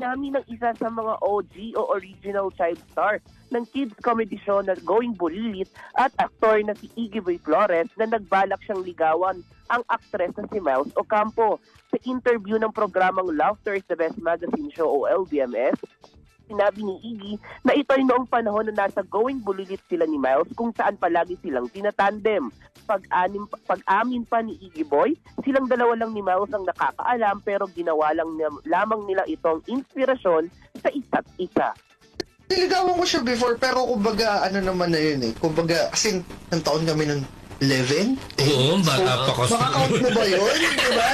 namin ng isa sa mga OG o original child star ng kids comedy show na Going Bulilit at aktor na si Iggy Boy Flores na nagbalak siyang ligawan ang aktres na si Miles Ocampo. Sa interview ng programang Laughter is the Best Magazine Show o LBMS, sinabi ni Iggy na ito ay noong panahon na nasa Going Bulilit sila ni Miles kung saan palagi silang tinatandem. Pag-anim, pag-amin pa ni Iggy Boy, silang dalawa lang ni Miles ang nakakaalam pero ginawa lang lamang nila itong inspirasyon sa isa't isa. Niligawan ko siya before, pero kumbaga, ano naman na yun eh. Kumbaga, kasi ng taon kami nun 11? Oo, bata pa kasi. Makakount mo ba yun? diba?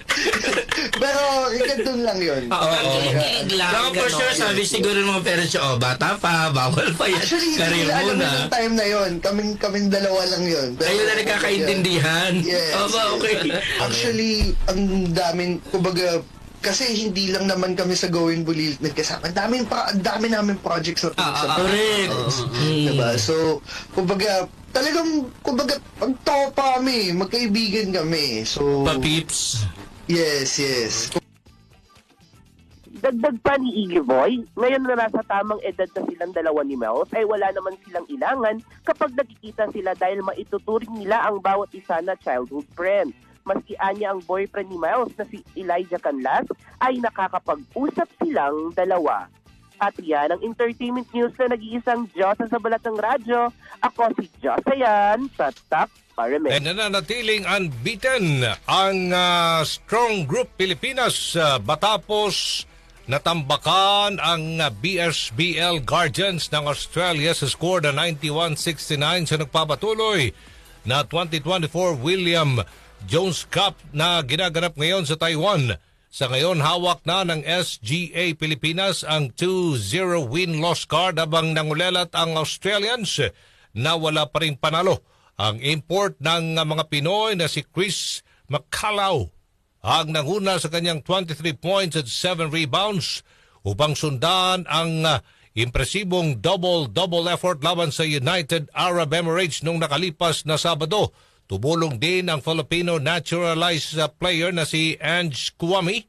pero, hanggang dun lang yun. Oo, oo. Kilig lang, Baka for sure, sabi siguro ng mga parents oh, bata pa, bawal pa yan. Actually, hindi Career nila alam muna. yun ng time na yun. Kaming, kaming dalawa lang yun. Pero- Kayo na nagkakaintindihan. Yes. Aba, okay. Actually, ang daming, kumbaga, kasi hindi lang naman kami sa Going Bulilit nagkasama. Ang daming pa, ang dami namin projects na Ah, ah, ah. Correct. Mm. Diba? So, kumbaga, talagang, kumbaga, pagtopa kami, magkaibigan kami. So, Pa-peeps. yes, yes. Dagdag pa ni Iggy Boy, ngayon na nasa tamang edad na silang dalawa ni Miles ay wala naman silang ilangan kapag nakikita sila dahil maituturing nila ang bawat isa na childhood friend. Maski anya ang boyfriend ni Miles na si Elijah Canlas ay nakakapag-usap silang dalawa. At yan ang entertainment news na nag-iisang Diyosa sa balat ng radyo. Ako si Diyosa yan sa Top Paramed. And nananatiling unbeaten ang ah, strong group Pilipinas ah, batapos natambakan ang ah, BSBL Guardians ng Australia sa score na 91-69 sa nagpapatuloy na 2024 William Jones Cup na ginaganap ngayon sa Taiwan. Sa ngayon, hawak na ng SGA Pilipinas ang 2-0 win-loss card habang nangulelat ang Australians na wala pa rin panalo. Ang import ng mga Pinoy na si Chris Macalao ang nanguna sa kanyang 23 points at 7 rebounds upang sundan ang uh, impresibong double-double effort laban sa United Arab Emirates nung nakalipas na Sabado. Tumulong din ang Filipino naturalized uh, player na si Ange Kwame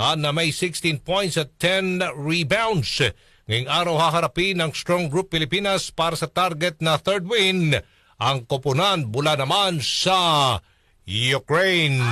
ah, na may 16 points at 10 rebounds. Ngayong araw haharapin ng Strong Group Pilipinas para sa target na third win. Ang koponan mula naman sa Ukraine.